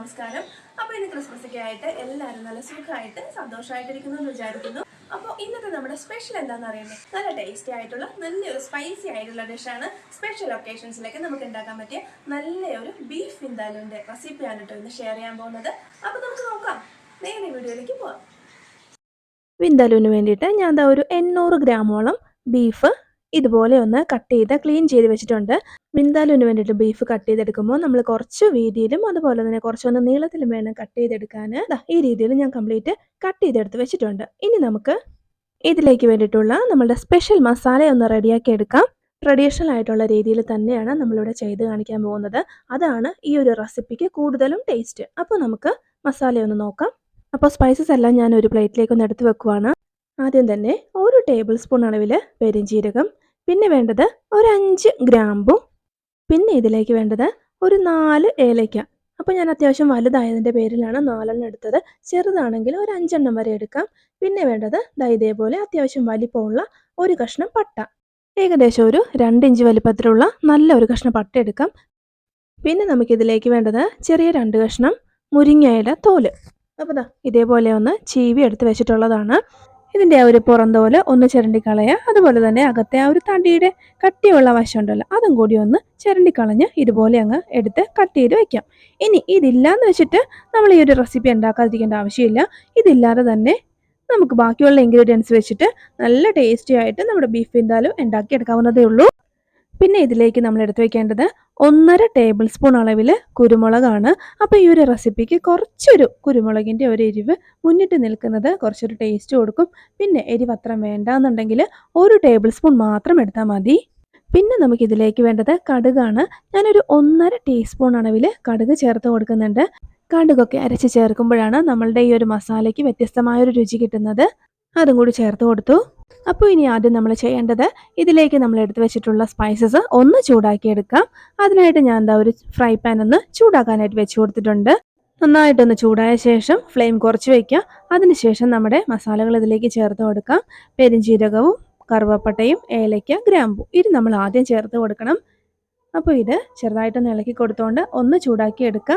നമസ്കാരം. അപ്പോൾ ഇന്ന് ക്രിസ്മസൊക്കെ ആയിട്ട് എല്ലാവരും നല്ല സുഖമായിട്ട് സന്തോഷമായിട്ടിരിക്കുന്നു എന്ന് വിചാരിക്കുന്നു. അപ്പോൾ ഇന്നത്തെ നമ്മുടെ സ്പെഷ്യൽ എന്താണെന്ന് അറിയുന്നത് നല്ല ടേസ്റ്റി ആയിട്ടുള്ള നല്ലൊരു സ്പൈസി ആയിട്ടുള്ള ഡിഷാണ് സ്പെഷ്യൽ ഒക്കേഷൻസിലേക്ക് നമുക്ക് ഉണ്ടാക്കാൻ പറ്റിയ നല്ലൊരു ബീഫ് വിന്താലുവിന്റെ റെസിപ്പിയാണ് കേട്ടോ ഇന്ന് ഷെയർ ചെയ്യാൻ പോകുന്നത്. അപ്പോൾ നമുക്ക് നോക്കാം. നേരെ വീഡിയോയിലേക്ക് പോവാം. വിന്താലുവിന് വേണ്ടിയിട്ട് ഞാൻ ഒരു എണ്ണൂറ് ഗ്രാമോളം ബീഫ് ഇതുപോലെ ഒന്ന് കട്ട് ചെയ്ത് ക്ലീൻ ചെയ്ത് വെച്ചിട്ടുണ്ട്. വിന്താലുവിന് വേണ്ടിയിട്ട് ബീഫ് കട്ട് ചെയ്തെടുക്കുമ്പോൾ നമ്മൾ കുറച്ച് വീതിയിലും അതുപോലെ തന്നെ കുറച്ചൊന്ന് നീളത്തിലും വേണം കട്ട് ചെയ്തെടുക്കാൻ. ഈ രീതിയിൽ ഞാൻ കംപ്ലീറ്റ് കട്ട് ചെയ്തെടുത്ത് വെച്ചിട്ടുണ്ട്. ഇനി നമുക്ക് ഇതിലേക്ക് വേണ്ടിയിട്ടുള്ള നമ്മുടെ സ്പെഷ്യൽ മസാല ഒന്ന് റെഡിയാക്കി എടുക്കാം. ട്രഡീഷണൽ ആയിട്ടുള്ള രീതിയിൽ തന്നെയാണ് നമ്മളിവിടെ ചെയ്ത് കാണിക്കാൻ പോകുന്നത്. അതാണ് ഈ ഒരു റെസിപ്പിക്ക് കൂടുതലും ടേസ്റ്റ് അപ്പോൾ നമുക്ക് മസാല ഒന്ന് നോക്കാം. അപ്പോൾ സ്പൈസസ് എല്ലാം ഞാൻ ഒരു പ്ലേറ്റിലേക്ക് ഒന്ന് എടുത്ത് വെക്കുവാണ്. ആദ്യം തന്നെ ഒരു ടേബിൾ സ്പൂൺ അളവിൽ പെരിഞ്ജീരകം പിന്നെ വേണ്ടത് ഒരു അഞ്ച് ഗ്രാമ്പും പിന്നെ ഇതിലേക്ക് വേണ്ടത് ഒരു നാല് ഏലയ്ക്ക. അപ്പോൾ ഞാൻ അത്യാവശ്യം വലുതായതിന്റെ പേരിലാണ് നാലെണ്ണം എടുത്തത്. ചെറുതാണെങ്കിൽ ഒരു അഞ്ചെണ്ണം വരെ എടുക്കാം. പിന്നെ വേണ്ടത് ദാ ഇതേപോലെ അത്യാവശ്യം വലിപ്പമുള്ള ഒരു കഷ്ണം പട്ട. ഏകദേശം ഒരു രണ്ട് ഇഞ്ച് വലിപ്പത്തിലുള്ള നല്ല ഒരു കഷ്ണം പട്ട എടുക്കാം. പിന്നെ നമുക്കിതിലേക്ക് വേണ്ടത് ചെറിയ രണ്ട് കഷ്ണം മുരിങ്ങയുടെ തോൽ. അപ്പോൾ ദാ ഇതേപോലെ ഒന്ന് ചീവി എടുത്ത് വെച്ചിട്ടുള്ളതാണ്. ഇതിന്റെ ആ ഒരു പുറന്തോൽ ഒന്ന് ചിരണ്ടി കളയുക അതുപോലെ തന്നെ അകത്തെ ആ ഒരു തടിയുടെ കട്ടിയുള്ള വശം ഉണ്ടല്ലോ അതും കൂടി ഒന്ന് ചിരണ്ടി കളഞ്ഞ് ഇതുപോലെ അങ്ങ് എടുത്ത് കട്ട് ചെയ്ത് വെക്കാം. ഇനി ഇതില്ലാന്ന് വെച്ചിട്ട് നമ്മൾ ഈ ഒരു റെസിപ്പി ഉണ്ടാക്കാതിരിക്കേണ്ട ആവശ്യമില്ല. ഇതില്ലാതെ തന്നെ നമുക്ക് ബാക്കിയുള്ള ഇൻഗ്രീഡിയൻസ് വെച്ചിട്ട് നല്ല ടേസ്റ്റി ആയിട്ട് നമ്മുടെ ബീഫ് വിന്താലും ഉണ്ടാക്കി എടുക്കാവുന്നതേ ഉള്ളൂ. പിന്നെ ഇതിലേക്ക് നമ്മൾ എടുത്തു വെക്കേണ്ടത് ഒന്നര ടേബിൾ സ്പൂൺ അളവിൽ കുരുമുളകാണ്. അപ്പോൾ ഈ ഒരു റെസിപ്പിക്ക് കുറച്ചൊരു കുരുമുളകിന്റെ ഒരു എരിവ് മുന്നിട്ട് നിൽക്കുന്നത് കുറച്ചൊരു ടേസ്റ്റ് കൊടുക്കും. പിന്നെ എരിവ് അത്ര വേണ്ടാന്നുണ്ടെങ്കിൽ ഒരു ടേബിൾ സ്പൂൺ മാത്രം എടുത്താൽ മതി. പിന്നെ നമുക്ക് ഇതിലേക്ക് വേണ്ടത് കടുകാണ്. ഞാനൊരു ഒന്നര ടീസ്പൂൺ അളവിൽ കടുക് ചേർത്ത് കൊടുക്കുന്നുണ്ട്. കടുകൊക്കെ അരച്ച് ചേർക്കുമ്പോഴാണ് നമ്മളുടെ ഈ ഒരു മസാലയ്ക്ക് വ്യത്യസ്തമായൊരു രുചി കിട്ടുന്നത്. അതും കൂടി ചേർത്ത് കൊടുത്തു. അപ്പോൾ ഇനി ആദ്യം നമ്മൾ ചെയ്യേണ്ടത് ഇതിലേക്ക് നമ്മൾ എടുത്തു വെച്ചിട്ടുള്ള സ്പൈസസ് ഒന്ന് ചൂടാക്കി എടുക്കാം. അതിനായിട്ട് ഞാൻ എന്താ ഒരു ഫ്രൈ പാൻ ഒന്ന് ചൂടാക്കാനായിട്ട് വെച്ച് കൊടുത്തിട്ടുണ്ട്. നന്നായിട്ടൊന്ന് ചൂടായ ശേഷം ഫ്ലെയിം കുറച്ച് വയ്ക്കുക. അതിനുശേഷം നമ്മുടെ മസാലകൾ ഇതിലേക്ക് ചേർത്ത് കൊടുക്കാം. പെരിഞ്ചീരകവും കറുവപ്പട്ടയും ഏലയ്ക്ക ഗ്രാമ്പു ഇത് നമ്മൾ ആദ്യം ചേർത്ത് കൊടുക്കണം. അപ്പോൾ ഇത് ചെറുതായിട്ടൊന്ന് ഇളക്കി കൊടുത്തുകൊണ്ട് ഒന്ന് ചൂടാക്കി എടുക്കുക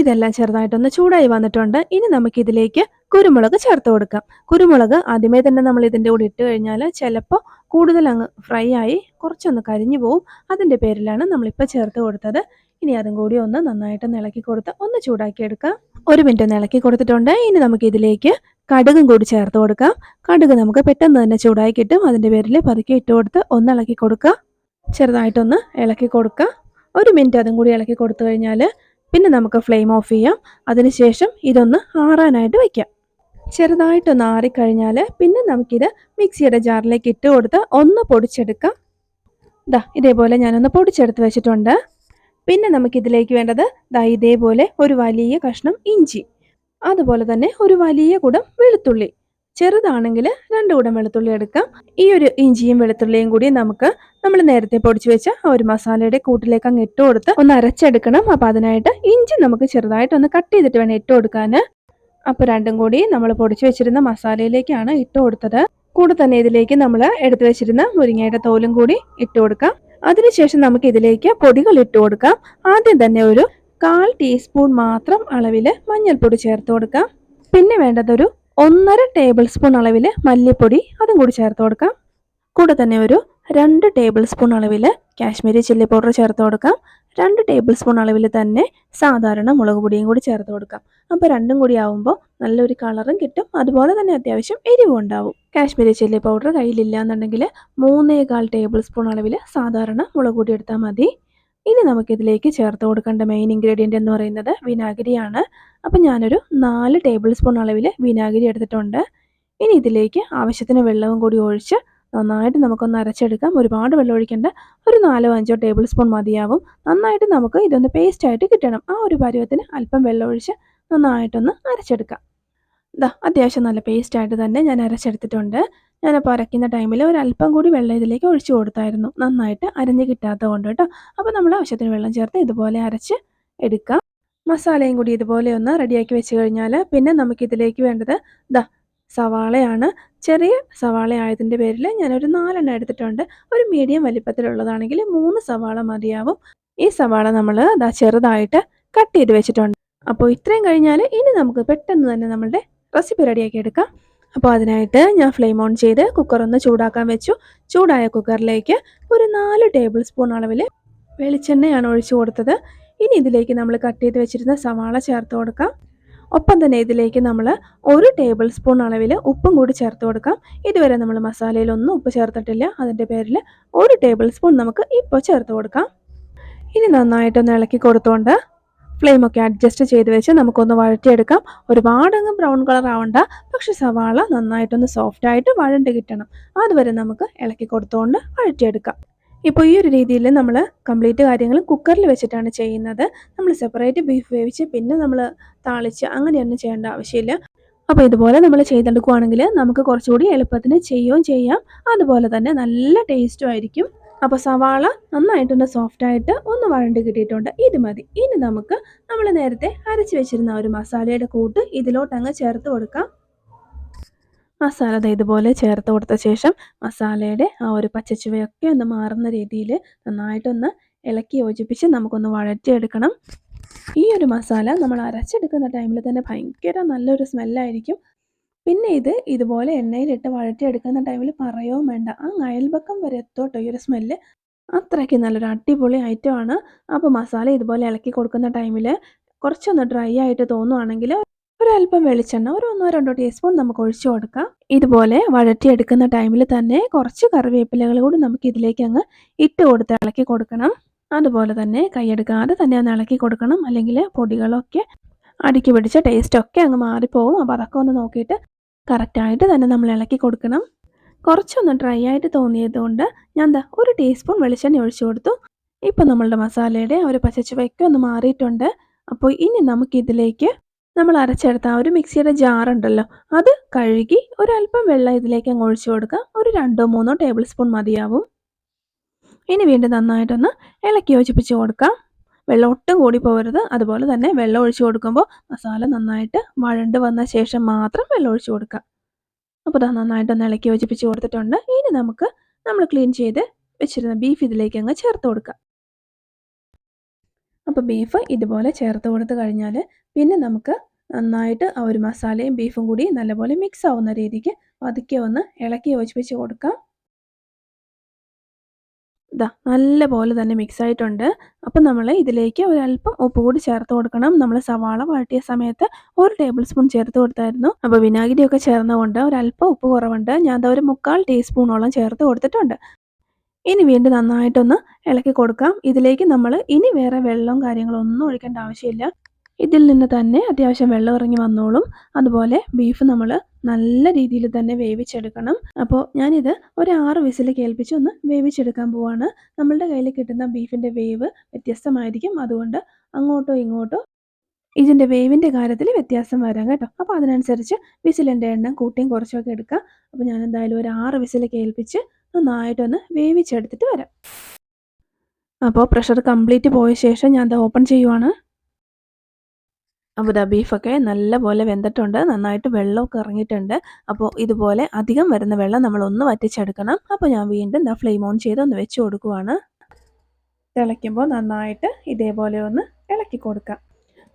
ഇതെല്ലാം ചെറുതായിട്ടൊന്ന് ചൂടായി വന്നിട്ടുണ്ട്. ഇനി നമുക്കിതിലേക്ക് കുരുമുളക് ചേർത്ത് കൊടുക്കാം. കുരുമുളക് ആദ്യമേ തന്നെ നമ്മൾ ഇതിന്റെ കൂടെ ഇട്ട് കഴിഞ്ഞാൽ ചിലപ്പോൾ കൂടുതൽ അങ്ങ് ഫ്രൈ ആയി കുറച്ചൊന്ന് കരിഞ്ഞു പോവും. അതിന്റെ പേരിലാണ് നമ്മളിപ്പോൾ ചേർത്ത് കൊടുത്തത്. ഇനി അതും കൂടി ഒന്ന് നന്നായിട്ട് ഇളക്കി കൊടുത്ത് ഒന്ന് ചൂടാക്കിയെടുക്കാം ഒരു മിനിറ്റ് ഒന്ന് ഇളക്കി കൊടുത്തിട്ടുണ്ട്. ഇനി നമുക്ക് ഇതിലേക്ക് കടുകും കൂടി ചേർത്ത് കൊടുക്കാം. കടുക് നമുക്ക് പെട്ടെന്ന് തന്നെ ചൂടായി കിട്ടും. അതിന്റെ പേരിൽ പതുക്കെ ഇട്ട് കൊടുത്ത് ഒന്ന് ഇളക്കി കൊടുക്കുക ചെറുതായിട്ടൊന്ന് ഇളക്കി കൊടുക്കുക ഒരു മിനിറ്റ് അതും കൂടി ഇളക്കി കൊടുത്തു കഴിഞ്ഞാൽ പിന്നെ നമുക്ക് ഫ്ലെയിം ഓഫ് ചെയ്യാം. അതിനുശേഷം ഇതൊന്ന് ആറാനായിട്ട് വയ്ക്കാം ചെറുതായിട്ടൊന്ന് ആറിക്കഴിഞ്ഞാൽ പിന്നെ നമുക്കിത് മിക്സിയുടെ ജാറിലേക്ക് ഇട്ട് കൊടുത്ത് ഒന്ന് പൊടിച്ചെടുക്കാം. ദാ ഇതേപോലെ ഞാനൊന്ന് പൊടിച്ചെടുത്ത് വെച്ചിട്ടുണ്ട്. പിന്നെ നമുക്കിതിലേക്ക് വേണ്ടത് ദാ ഇതേപോലെ ഒരു വലിയ കഷ്ണം ഇഞ്ചി. അതുപോലെ തന്നെ ഒരു വലിയ കുടം വെളുത്തുള്ളി. ചെറുതാണെങ്കിൽ രണ്ട് കൂടം വെളുത്തുള്ളി എടുക്കാം. ഈ ഒരു ഇഞ്ചിയും വെളുത്തുള്ളിയും കൂടി നമുക്ക് നമ്മൾ നേരത്തെ പൊടിച്ചു വെച്ച ഒരു മസാലയുടെ കൂട്ടിലേക്ക് അങ്ങ് ഇട്ട് കൊടുത്ത് ഒന്ന് അരച്ചെടുക്കണം. അപ്പോൾ അതിനായിട്ട് ഇഞ്ചി നമുക്ക് ചെറുതായിട്ട് ഒന്ന് കട്ട് ചെയ്തിട്ട് വേണം ഇട്ട് കൊടുക്കാൻ അപ്പോൾ രണ്ടും കൂടി നമ്മൾ പൊടിച്ചു വെച്ചിരുന്ന മസാലയിലേക്കാണ് ഇട്ട് കൊടുത്തത്. കൂടെ തന്നെ ഇതിലേക്ക് നമ്മൾ എടുത്തു വെച്ചിരുന്ന മുരിങ്ങയുടെ തോലും കൂടി ഇട്ട് കൊടുക്കാം. അതിനുശേഷം നമുക്ക് ഇതിലേക്ക് പൊടികൾ ഇട്ട് കൊടുക്കാം. ആദ്യം തന്നെ ഒരു കാൽ ടീസ്പൂൺ മാത്രം അളവിൽ മഞ്ഞൾപ്പൊടി ചേർത്ത് കൊടുക്കാം. പിന്നെ വേണ്ടതൊരു ഒന്നര ടേബിൾ സ്പൂൺ അളവിൽ മല്ലിപ്പൊടി അതും കൂടി ചേർത്ത് കൊടുക്കാം. കൂടെ തന്നെ ഒരു രണ്ട് ടേബിൾ സ്പൂൺ അളവിൽ കാശ്മീരി ചില്ലി പൗഡർ ചേർത്ത് കൊടുക്കാം. രണ്ട് ടേബിൾ സ്പൂൺ അളവിൽ തന്നെ സാധാരണ മുളക് പൊടിയും കൂടി ചേർത്ത് കൊടുക്കാം. അപ്പോൾ രണ്ടും കൂടി ആവുമ്പോൾ നല്ലൊരു കളറും കിട്ടും. അതുപോലെ തന്നെ അത്യാവശ്യം എരിവും ഉണ്ടാവും. കാശ്മീരി ചില്ലി പൗഡർ കയ്യിലില്ല എന്നുണ്ടെങ്കിൽ മൂന്നേകാൽ ടേബിൾ സ്പൂൺ അളവിൽ സാധാരണ മുളക് പൊടി എടുത്താൽ മതി. ഇനി നമുക്കിതിലേക്ക് ചേർത്ത് കൊടുക്കേണ്ട മെയിൻ ഇൻഗ്രീഡിയന്റ് എന്ന് പറയുന്നത് വിനാഗിരിയാണ്. അപ്പം ഞാനൊരു നാല് ടേബിൾ സ്പൂൺ അളവിൽ വിനാഗിരി എടുത്തിട്ടുണ്ട്. ഇനി ഇതിലേക്ക് ആവശ്യത്തിന് വെള്ളവും കൂടി ഒഴിച്ച് നന്നായിട്ട് നമുക്കൊന്ന് അരച്ചെടുക്കാം. ഒരുപാട് വെള്ളം ഒഴിക്കേണ്ട. ഒരു നാലോ അഞ്ചോ ടേബിൾ സ്പൂൺ മതിയാവും. നന്നായിട്ട് നമുക്ക് ഇതൊന്ന് പേസ്റ്റ് ആയിട്ട് കിട്ടണം. ആ ഒരു പരുവത്തിന് അല്പം വെള്ളം ഒഴിച്ച് നന്നായിട്ടൊന്ന് അരച്ചെടുക്കാം. ഇതാ അത്യാവശ്യം നല്ല പേസ്റ്റ് ആയിട്ട് തന്നെ ഞാൻ അരച്ചെടുത്തിട്ടുണ്ട്. ഞാനപ്പോൾ അരയ്ക്കുന്ന ടൈമിൽ ഒരല്പം കൂടി വെള്ളം ഇതിലേക്ക് ഒഴിച്ചു കൊടുത്തായിരുന്നു. നന്നായിട്ട് അരഞ്ഞ് കിട്ടാത്തത് കൊണ്ട് കേട്ടോ. അപ്പോൾ നമ്മൾ ആവശ്യത്തിന് വെള്ളം ചേർത്ത് ഇതുപോലെ അരച്ച് എടുക്കാം. മസാലയും കൂടി ഇതുപോലെ ഒന്ന് റെഡിയാക്കി വെച്ച് കഴിഞ്ഞാൽ പിന്നെ നമുക്കിതിലേക്ക് വേണ്ടത് ദാ സവാളയാണ്. ചെറിയ സവാള ആയതിന്റെ പേരിൽ ഞാനൊരു നാലെണ്ണം എടുത്തിട്ടുണ്ട്. ഒരു മീഡിയം വലിപ്പത്തിലുള്ളതാണെങ്കിൽ മൂന്ന് സവാള മതിയാവും. ഈ സവാള നമ്മൾ ദാ ചെറുതായിട്ട് കട്ട് ചെയ്ത് വെച്ചിട്ടുണ്ട്. അപ്പോൾ ഇത്രയും കഴിഞ്ഞാൽ ഇനി നമുക്ക് പെട്ടെന്ന് തന്നെ നമ്മളുടെ റെസിപ്പി റെഡിയാക്കി എടുക്കാം. അപ്പോൾ അതിനായിട്ട് ഞാൻ ഫ്ലെയിം ഓൺ ചെയ്ത് കുക്കർ ഒന്ന് ചൂടാക്കാൻ വെച്ചു. ചൂടായ കുക്കറിലേക്ക് ഒരു നാല് ടേബിൾ സ്പൂൺ അളവിൽ വെളിച്ചെണ്ണയാണ് ഒഴിച്ചു കൊടുത്തത്. ഇനി ഇതിലേക്ക് നമ്മൾ കട്ട് ചെയ്ത് വെച്ചിരുന്ന സവാള ചേർത്ത് കൊടുക്കാം. ഒപ്പം തന്നെ ഇതിലേക്ക് നമ്മൾ ഒരു ടേബിൾ സ്പൂൺ അളവിൽ ഉപ്പും കൂടി ചേർത്ത് കൊടുക്കാം. ഇതുവരെ നമ്മൾ മസാലയിലൊന്നും ഉപ്പ് ചേർത്തിട്ടില്ല. അതിന്റെ പേരിൽ ഒരു ടേബിൾ സ്പൂൺ നമുക്ക് ഇപ്പോൾ ചേർത്ത് കൊടുക്കാം. ഇനി നന്നായിട്ടൊന്ന് ഇളക്കി കൊടുത്തുകൊണ്ട് ഫ്ലെയിമൊക്കെ അഡ്ജസ്റ്റ് ചെയ്ത് വെച്ച് നമുക്കൊന്ന് വഴറ്റിയെടുക്കാം. ഒരുപാടങ്ങ് ബ്രൗൺ കളർ ആവണ്ട. പക്ഷെ സവാള നന്നായിട്ടൊന്ന് സോഫ്റ്റ് ആയിട്ട് വഴണ്ട് കിട്ടണം. അതുവരെ നമുക്ക് ഇളക്കി കൊടുത്തുകൊണ്ട് വഴറ്റിയെടുക്കാം. ഇപ്പോൾ ഈ ഒരു രീതിയിൽ നമ്മൾ കംപ്ലീറ്റ് കാര്യങ്ങൾ കുക്കറിൽ വെച്ചിട്ടാണ് ചെയ്യുന്നത്. നമ്മൾ സെപ്പറേറ്റ് ബീഫ് വേവിച്ച് പിന്നെ നമ്മൾ താളിച്ച് അങ്ങനെയൊന്നും ചെയ്യേണ്ട ആവശ്യമില്ല. അപ്പോൾ ഇതുപോലെ നമ്മൾ ചെയ്തെടുക്കുവാണെങ്കിൽ നമുക്ക് കുറച്ചുകൂടി എളുപ്പത്തിന് ചെയ്യുകയും ചെയ്യാം. അതുപോലെ തന്നെ നല്ല ടേസ്റ്റും ആയിരിക്കും. അപ്പോൾ സവാള നന്നായിട്ടൊന്ന് സോഫ്റ്റ് ആയിട്ട് ഒന്ന് വഴണ്ട് കിട്ടിയിട്ടുണ്ട്. ഇത് മതി. ഇനി നമുക്ക് നമ്മൾ നേരത്തെ അരച്ച് വെച്ചിരുന്ന ഒരു മസാലയുടെ കൂട്ട് ഇതിലോട്ട് അങ്ങ് ചേർത്ത് കൊടുക്കാം. മസാല ഇതുപോലെ ചേർത്ത് കൊടുത്ത ശേഷം മസാലയുടെ ആ ഒരു പച്ചച്ചുവയൊക്കെ ഒന്ന് മാറുന്ന രീതിയിൽ നന്നായിട്ടൊന്ന് ഇളക്കി യോജിപ്പിച്ച് നമുക്കൊന്ന് വഴറ്റിയെടുക്കണം. ഈ ഒരു മസാല നമ്മൾ അരച്ചെടുക്കുന്ന ടൈമിൽ തന്നെ ഭയങ്കര നല്ലൊരു സ്മെല്ലായിരിക്കും പിന്നെ ഇത് ഇതുപോലെ എണ്ണയിലിട്ട് വഴറ്റിയെടുക്കുന്ന ടൈമിൽ പറയോ വേണ്ട. ആ അയൽപക്കം വരെ എത്തോട്ടോ ഈ ഒരു സ്മെല്ല് അത്രയ്ക്ക് നല്ലൊരു അടിപൊളി ഐറ്റമാണ് അപ്പോൾ മസാല ഇതുപോലെ ഇളക്കി കൊടുക്കുന്ന ടൈമിൽ കുറച്ചൊന്ന് ഡ്രൈ ആയിട്ട് തോന്നുവാണെങ്കിൽ ഒരല്പം വെളിച്ചെണ്ണ ഒരു ഒന്നോ രണ്ടോ ടീസ്പൂൺ നമുക്ക് ഒഴിച്ചു കൊടുക്കാം. ഇതുപോലെ വഴറ്റിയെടുക്കുന്ന ടൈമിൽ തന്നെ കുറച്ച് കറിവേപ്പിലകൾ കൂടി നമുക്ക് ഇതിലേക്ക് അങ്ങ് ഇട്ട് കൊടുത്ത് ഇളക്കി കൊടുക്കണം. അതുപോലെ തന്നെ കൈയെടുക്കാതെ തന്നെ ഒന്ന് ഇളക്കി കൊടുക്കണം. അല്ലെങ്കിൽ പൊടികളൊക്കെ അടുക്കി പിടിച്ച ടേസ്റ്റൊക്കെ അങ്ങ് മാറിപ്പോവും. അപ്പോൾ അതൊക്കെ ഒന്ന് നോക്കിയിട്ട് കറക്റ്റായിട്ട് തന്നെ നമ്മൾ ഇളക്കി കൊടുക്കണം. കുറച്ചൊന്ന് ഡ്രൈ ആയിട്ട് തോന്നിയത് കൊണ്ട് ഞാൻ എന്താ ഒരു ടീസ്പൂൺ വെളിച്ചെണ്ണ ഒഴിച്ചു കൊടുത്തു. ഇപ്പോൾ നമ്മളുടെ മസാലയുടെ ഒരു പച്ചച്ചുവയ്ക്ക് ഒന്ന് മാറിയിട്ടുണ്ട്. അപ്പോൾ ഇനി നമുക്കിതിലേക്ക് നമ്മൾ അരച്ചെടുത്ത ആ ഒരു മിക്സിയുടെ ജാറുണ്ടല്ലോ അത് കഴുകി ഒരല്പം വെള്ളം ഇതിലേക്ക് അങ്ങ് ഒഴിച്ചു കൊടുക്കുക. ഒരു രണ്ടോ മൂന്നോ ടേബിൾ സ്പൂൺ മതിയാവും. ഇനി വീണ്ടും നന്നായിട്ടൊന്ന് ഇളക്കി യോജിപ്പിച്ച് കൊടുക്കാം. വെള്ളം ഒട്ടും കൂടി പോകരുത് അതുപോലെ തന്നെ വെള്ളം ഒഴിച്ച് കൊടുക്കുമ്പോൾ മസാല നന്നായിട്ട് വഴണ്ട് വന്ന ശേഷം മാത്രം വെള്ളം ഒഴിച്ച് കൊടുക്കുക അപ്പോൾ അത് നന്നായിട്ടൊന്ന് ഇളക്കി യോജിപ്പിച്ച് കൊടുത്തിട്ടുണ്ട്. ഇനി നമുക്ക് നമ്മൾ ക്ലീൻ ചെയ്ത് വെച്ചിരുന്ന ബീഫ് ഇതിലേക്ക് അങ്ങ് ചേർത്ത് കൊടുക്കുക അപ്പോൾ ബീഫ് ഇതുപോലെ ചേർത്ത് കൊടുത്ത് കഴിഞ്ഞാൽ പിന്നെ നമുക്ക് നന്നായിട്ട് ആ ഒരു മസാലയും ബീഫും കൂടി നല്ലപോലെ മിക്സ് ആവുന്ന രീതിക്ക് പതുക്കെ ഒന്ന് ഇളക്കി യോജിപ്പിച്ച് കൊടുക്കാം. ഇതാ നല്ല പോലെ തന്നെ മിക്സ് ആയിട്ടുണ്ട്. അപ്പം നമ്മൾ ഇതിലേക്ക് ഒരല്പം ഉപ്പ് കൂടി ചേർത്ത് കൊടുക്കണം. നമ്മൾ സവാള വഴട്ടിയ സമയത്ത് ഒരു ടേബിൾ സ്പൂൺ ചേർത്ത് കൊടുത്തായിരുന്നു. അപ്പോൾ വിനാഗിരിയൊക്കെ ചേർന്നുകൊണ്ട് ഒരല്പം ഉപ്പ് കുറവുണ്ട്. ഞാൻ അത് ഒരു മുക്കാൽ ടീസ്പൂണോളം ചേർത്ത് കൊടുത്തിട്ടുണ്ട്. ഇനി വീണ്ടും നന്നായിട്ടൊന്ന് ഇളക്കി കൊടുക്കാം. ഇതിലേക്ക് നമ്മൾ ഇനി വേറെ വെള്ളവും കാര്യങ്ങളൊന്നും ഒഴിക്കേണ്ട ആവശ്യമില്ല. ഇതിൽ നിന്ന് തന്നെ അത്യാവശ്യം വെള്ളം ഇറങ്ങി വന്നോളും. അതുപോലെ ബീഫ് നമ്മൾ നല്ല രീതിയിൽ തന്നെ വേവിച്ചെടുക്കണം. അപ്പോൾ ഞാനിത് ഒരു ആറ് വിസിൽ കേൾപ്പിച്ച് ഒന്ന് വേവിച്ചെടുക്കാൻ പോവാണ്. നമ്മളുടെ കയ്യിൽ കിട്ടുന്ന ബീഫിന്റെ വേവ് വ്യത്യസ്തമായിരിക്കും. അതുകൊണ്ട് അങ്ങോട്ടോ ഇങ്ങോട്ടോ ഇതിന്റെ വേവിന്റെ കാര്യത്തിൽ വ്യത്യാസം വരാം കേട്ടോ. അപ്പോൾ അതിനനുസരിച്ച് വിസിലിന്റെ എണ്ണം കൂട്ടിയും കുറച്ചൊക്കെ എടുക്കുക അപ്പോൾ ഞാൻ എന്തായാലും ഒരു ആറ് വിസിൽ കേൾപ്പിച്ച് നന്നായിട്ടൊന്ന് വേവിച്ചെടുത്തിട്ട് വരാം. അപ്പോൾ പ്രഷർ കംപ്ലീറ്റ് പോയ ശേഷം ഞാൻ അത് ഓപ്പൺ ചെയ്യുവാണ്. അപ്പോൾ ദാ ബീഫൊക്കെ നല്ലപോലെ വെന്തിട്ടുണ്ട്. നന്നായിട്ട് വെള്ളമൊക്കെ ഇറങ്ങിയിട്ടുണ്ട്. അപ്പോൾ ഇതുപോലെ അധികം വരുന്ന വെള്ളം നമ്മൾ ഒന്ന് വറ്റിച്ചെടുക്കണം. അപ്പോൾ ഞാൻ വീണ്ടും ദാ ഫ്ലെയിം ഓൺ ചെയ്ത് ഒന്ന് വെച്ച് കൊടുക്കുവാണ്. തിളയ്ക്കുമ്പോൾ നന്നായിട്ട് ഇതേപോലെ ഒന്ന് ഇളക്കി കൊടുക്കാം.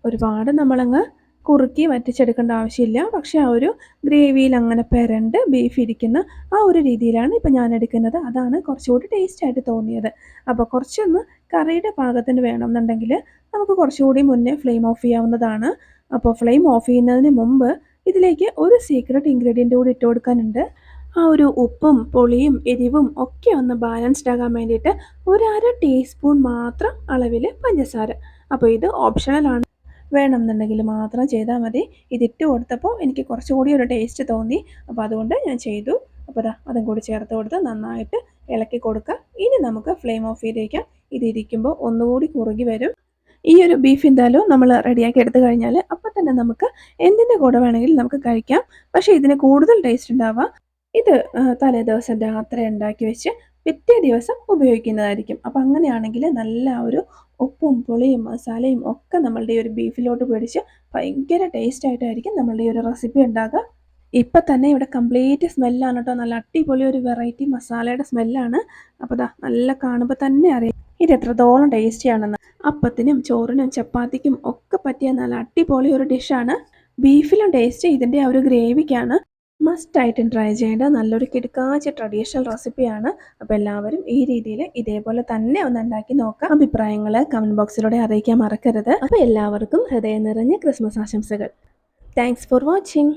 ഒരുപാട് നമ്മളങ്ങ് കുറുക്കി വറ്റിച്ചെടുക്കേണ്ട ആവശ്യമില്ല. പക്ഷേ ആ ഒരു ഗ്രേവിയിൽ അങ്ങനെ പെരണ്ട് ബീഫ് ഇരിക്കുന്ന ആ ഒരു രീതിയിലാണ് ഇപ്പോൾ ഞാൻ എടുക്കുന്നത്. അതാണ് കുറച്ചുകൂടി ടേസ്റ്റായിട്ട് തോന്നിയത്. അപ്പോൾ കുറച്ചൊന്ന് കറിയുടെ പാകത്തിന് വേണമെന്നുണ്ടെങ്കിൽ നമുക്ക് കുറച്ചുകൂടി മുന്നേ ഫ്ലെയിം ഓഫ് ചെയ്യാവുന്നതാണ്. അപ്പോൾ ഫ്ലെയിം ഓഫ് ചെയ്യുന്നതിന് മുമ്പ് ഇതിലേക്ക് ഒരു സീക്രട്ട് ഇൻഗ്രീഡിയന്റ് കൂടി ഇട്ട് കൊടുക്കാനുണ്ട്. ആ ഒരു ഉപ്പും പുളിയും എരിവും ഒക്കെ ഒന്ന് ബാലൻസ്ഡ് ആകാൻ വേണ്ടിയിട്ട് ഒരു ടീസ്പൂൺ മാത്രം അളവിൽ പഞ്ചസാര. അപ്പോൾ ഇത് ഓപ്ഷണലാണ് വേണമെന്നുണ്ടെങ്കിൽ മാത്രം ചെയ്താൽ മതി. ഇതിട്ട് കൊടുത്തപ്പോൾ എനിക്ക് കുറച്ചുകൂടി ഒരു ടേസ്റ്റ് തോന്നി. അപ്പോൾ അതുകൊണ്ട് ഞാൻ ചെയ്തു. അപ്പോൾ അതാ അതും കൂടി ചേർത്ത് കൊടുത്ത് നന്നായിട്ട് ഇളക്കി കൊടുക്കുക. ഇനി നമുക്ക് ഫ്ലെയിം ഓഫ് ചെയ്തേക്കാം. ഇതിരിക്കുമ്പോൾ ഒന്നുകൂടി കുറുകി വരും. ഈ ഒരു ബീഫ് എന്തായാലും നമ്മൾ റെഡിയാക്കി എടുത്തു കഴിഞ്ഞാൽ അപ്പം തന്നെ നമുക്ക് എന്തിന്റെ കൂടെ വേണമെങ്കിലും നമുക്ക് കഴിക്കാം. പക്ഷേ ഇതിന് കൂടുതൽ ടേസ്റ്റ് ഉണ്ടാവുക ഇത് തലേ ദിവസം രാത്രി ഉണ്ടാക്കി വെച്ച് പിറ്റേ ദിവസം ഉപയോഗിക്കുന്നതായിരിക്കും. അപ്പം അങ്ങനെയാണെങ്കിൽ നല്ല ഒരു ഉപ്പും പുളിയും മസാലയും ഒക്കെ നമ്മളുടെ ഈ ഒരു ബീഫിലോട്ട് പിടിച്ച് ഭയങ്കര ടേസ്റ്റ് ആയിട്ടായിരിക്കും നമ്മളുടെ ഈ ഒരു റെസിപ്പി ഉണ്ടാക്കുക ഇപ്പം തന്നെ ഇവിടെ കംപ്ലീറ്റ് സ്മെല്ലാണ് കേട്ടോ നല്ല അടിപൊളി ഒരു വെറൈറ്റി മസാലയുടെ സ്മെല്ലാണ് അപ്പോൾ ദാ നല്ല കാണുമ്പോൾ തന്നെ അറിയാം. ഇത് എത്രത്തോളം ടേസ്റ്റിയാണെന്ന് അപ്പത്തിനും ചോറിനും ചപ്പാത്തിക്കും ഒക്കെ പറ്റിയ നല്ല അടിപൊളി ഒരു ഡിഷാണ് ബീഫിലും ടേസ്റ്റ് ഇതിന്റെ ആ ഒരു ഗ്രേവിക്കാണ് മസ്റ്റായിട്ടും ട്രൈ ചെയ്യേണ്ട നല്ലൊരു കിടക്കാച്ച ട്രഡീഷണൽ റെസിപ്പിയാണ്. അപ്പോൾ എല്ലാവരും ഈ രീതിയിൽ ഇതേപോലെ തന്നെ ഒന്ന് ഉണ്ടാക്കി നോക്കാം. അഭിപ്രായങ്ങൾ കമന്റ് ബോക്സിലൂടെ അറിയിക്കാൻ മറക്കരുത്. അപ്പോൾ എല്ലാവർക്കും ഹൃദയം നിറഞ്ഞ ക്രിസ്മസ് ആശംസകൾ. Thanks for watching